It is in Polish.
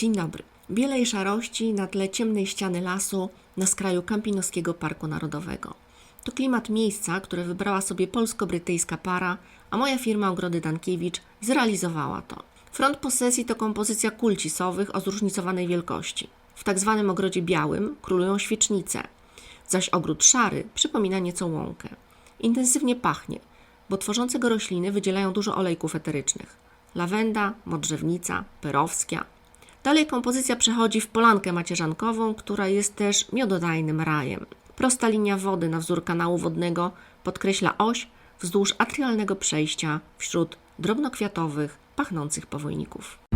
Dzień dobry. Bielej szarości na tle ciemnej ściany lasu na skraju Kampinoskiego Parku Narodowego. To klimat miejsca, które wybrała sobie polsko-brytyjska para, a moja firma Ogrody Dankiewicz zrealizowała to. Front posesji to kompozycja kul cisowych o zróżnicowanej wielkości. W tak zwanym ogrodzie białym królują świecznice, zaś ogród szary przypomina nieco łąkę. Intensywnie pachnie, bo tworzące go rośliny wydzielają dużo olejków eterycznych. Lawenda, modrzewnica, perowskia. Dalej kompozycja przechodzi w polankę macierzankową, która jest też miododajnym rajem. Prosta linia wody na wzór kanału wodnego podkreśla oś wzdłuż atrialnego przejścia wśród drobnokwiatowych, pachnących powojników.